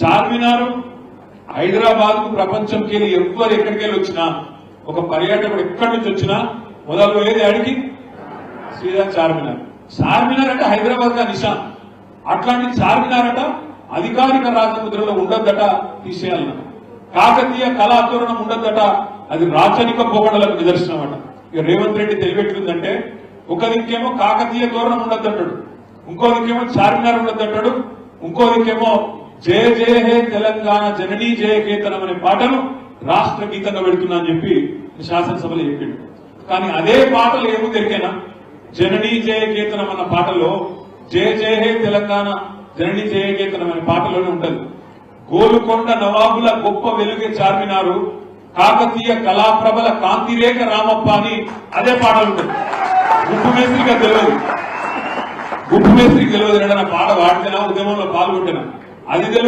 చార్మినార్ హైదరాబాద్ ప్రపంచంకి వెళ్ళి ఎవ్వరు ఎక్కడికి వెళ్ళి వచ్చినా ఒక పర్యాటకుడు ఎక్కడి నుంచి వచ్చినా మొదలు పోయేది అడిగి? శ్రీరామ్ చార్మినార్. చార్మినార్ అంటే హైదరాబాద్గా నిషాన్ అట్లాంటి చార్మినార్ అట అధికారిక రాజముద్రలో ఉండద్దట తీసేయాలన్న. కాకతీయ కళాతోరణం ఉండద్దట అది రాచరిక పోగడలకు నిదర్శనం అట. ఇక రేవంత్ రెడ్డి తెలిపెట్టిందంటే ఒక దిక్కేమో కాకతీయ తోరణం ఉండద్దంటాడు ఇంకో దిక్కేమో చార్మినార్ ఉండద్దంటాడు ఇంకో దిక్కేమో జయ జయ హే తెలంగాణ జననీ జయ కేతనం అనే పాటను రాష్ట్ర గీతంగా పెడుతున్నా అని చెప్పి శాసనసభలో చెప్పిండు. కానీ అదే పాటలు ఏమో దొరికేనా జననీ జయ కేతనం అన్న పాటలో జయ జయ హే తెలంగాణ జననీ జయ కేతనం అనే పాటలోనే ఉంటది. గోలుకొండ నవాబుల గొప్ప వెలుగే చార్మినారు కాకతీయ కళాప్రభల కాంతిరేఖ రామప్ప అని అదే పాటలు ఉంటుంది గుప్పు మేస్త్రిగా తెలియదు గుప్పు మేస్త్రికి తెలియదు ఏంటన్నా పాట వాడితేనా ఉద్యమంలో పాల్గొంటేనా అది తెలియదు